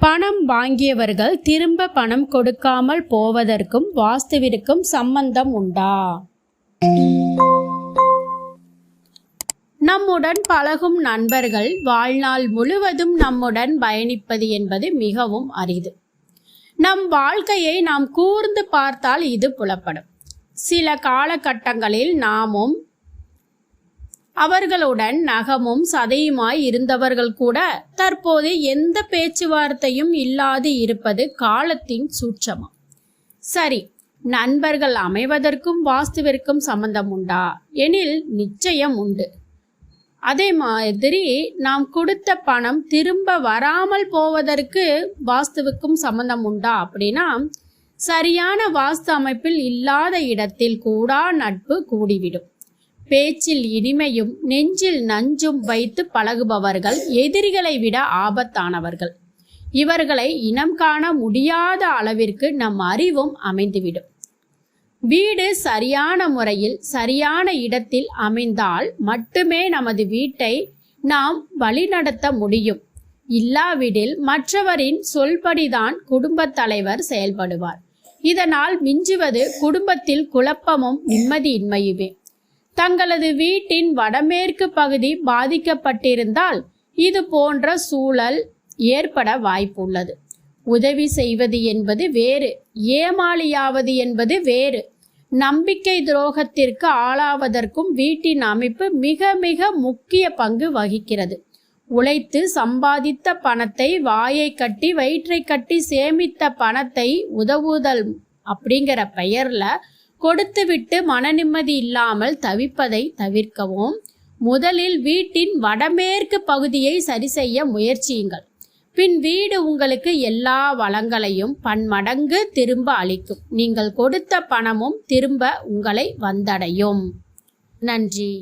பணம் வாங்கியவர்கள் திரும்ப பணம் கொடுக்காமல் போவதற்கும் வாஸ்துவிற்கும் சம்பந்தம் உண்டா? நம்முடன் பழகும் நண்பர்கள் வாழ்நாள் முழுவதும் நம்முடன் பயணிப்பது என்பது மிகவும் அரிது. நம் வாழ்க்கையை நாம் கூர்ந்து பார்த்தால் இது புலப்படும். சில காலகட்டங்களில் நாமும் அவர்களுடன் நகமும் சதையுமாய் இருந்தவர்கள் கூட தற்போது எந்த பேச்சுவார்த்தையும் இல்லாது இருப்பது காலத்தின் சூட்சமம். சரி நண்பர்கள் அமைவதற்கும் வாஸ்துவிற்கும் சம்பந்தம் உண்டா? எனில் நிச்சயம் உண்டு. அதே மாதிரி நாம் கொடுத்த பணம் திரும்ப வராமல் போவதற்கு வாஸ்துவுக்கும் சம்பந்தம் உண்டா அப்படின்னா சரியான வாஸ்து அமைப்பில் இல்லாத இடத்தில் கூடா நட்பு கூடிவிடும். பேச்சில் இனிமையும் நெஞ்சில் நஞ்சும் வைத்து பழகுபவர்கள் எதிரிகளை விட ஆபத்தானவர்கள். இவர்களை இனம் காண முடியாத அளவிற்கு நம் அறிவும் அமைந்துவிடும். வீடு சரியான முறையில் சரியான இடத்தில் அமைந்தால் மட்டுமே நமது வீட்டை நாம் வழிநடத்த முடியும். இல்லாவிடில் மற்றவரின் சொல்படிதான் குடும்பத் தலைவர் செயல்படுவார். இதனால் மிஞ்சுவது குடும்பத்தில் குழப்பமும் நிம்மதியின்மையுமே. தங்களது வீட்டின் வடமேற்கு பகுதி பாதிக்கப்பட்டிருந்தால் இது போன்ற சூழல் ஏற்பட வாய்ப்புள்ளது. உதவி செய்வது என்பது வேறு ஏமாளியாவது என்பது வேறு. நம்பிக்கை துரோகத்திற்கு ஆளாவதற்கும் வீட்டின் அமைப்பு மிக மிக முக்கிய பங்கு வகிக்கிறது. உழைத்து சம்பாதித்த பணத்தை வாயை கட்டி வயிற்றை கட்டி சேமித்த பணத்தை உதவுதல் அப்படிங்கிற பெயர்ல கொடுத்துவிட்டு மனநிம்மதி இல்லாமல் தவிப்பதை தவிர்க்கவும். முதலில் வீட்டின் வடமேற்கு பகுதியை சரி செய்ய முயற்சியுங்கள். பின் வீடு உங்களுக்கு எல்லா வளங்களையும் பன்மடங்கு திரும்ப அளிக்கும். நீங்கள் கொடுத்த பணமும் திரும்ப உங்களை வந்தடையும். நன்றி.